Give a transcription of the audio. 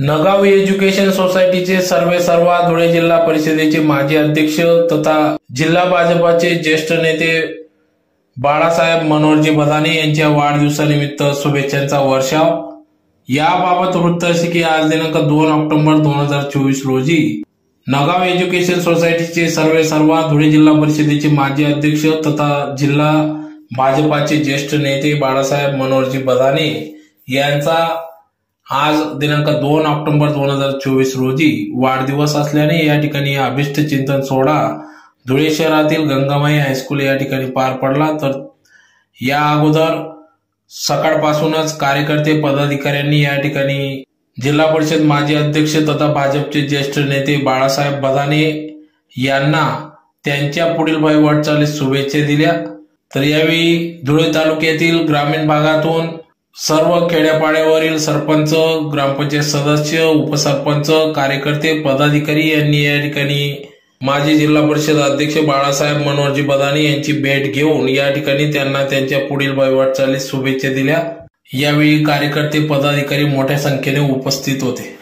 नगाव एज्युकेशन सोसायटीचे सर्वे सर्वा धुळे जिल्हा परिषदेचे माजी अध्यक्ष तथा जिल्हा भाजपाचे ज्येष्ठ नेते बाळासाहेब मनोहरजी बदाने यांच्या वाढदिवसानिमित्त शुभेच्छांचा वर्षाव. याबाबत वृत्त असे की आज दिनांक दोन ऑक्टोबर दोन हजार चोवीस रोजी नगाव एज्युकेशन सोसायटीचे सर्वे सर्वा धुळे जिल्हा परिषदेचे माजी अध्यक्ष तथा जिल्हा भाजपाचे ज्येष्ठ नेते बाळासाहेब मनोहरजी बदाने यांचा आज दिनांक दोन ऑक्टोबर दोन हजार चोवीस रोजी वाढदिवस असल्याने या ठिकाणी अभिष्ट चिंतन सोहळा धुळे शहरातील गंगामाई हायस्कूल या ठिकाणी पार पडला. तर या अगोदर सकाळपासूनच कार्यकर्ते पदाधिकाऱ्यांनी या ठिकाणी जिल्हा परिषद माजी अध्यक्ष तथा भाजपचे ज्येष्ठ नेते बाळासाहेब बदाने यांना त्यांच्या पुढील वाटचालीस शुभेच्छा दिल्या. तर यावेळी धुळे तालुक्यातील ग्रामीण भागातून सर्व खेड्यापाड्यावरील सरपंच ग्रामपंचायत सदस्य उपसरपंच कार्यकर्ते पदाधिकारी यांनी या ठिकाणी माजी जिल्हा परिषद अध्यक्ष बाळासाहेब मनोहरजी बदानी यांची भेट घेऊन या ठिकाणी त्यांना त्यांच्या पुढील वाटचालीस शुभेच्छा दिल्या. यावेळी कार्यकर्ते पदाधिकारी मोठ्या संख्येने उपस्थित होते.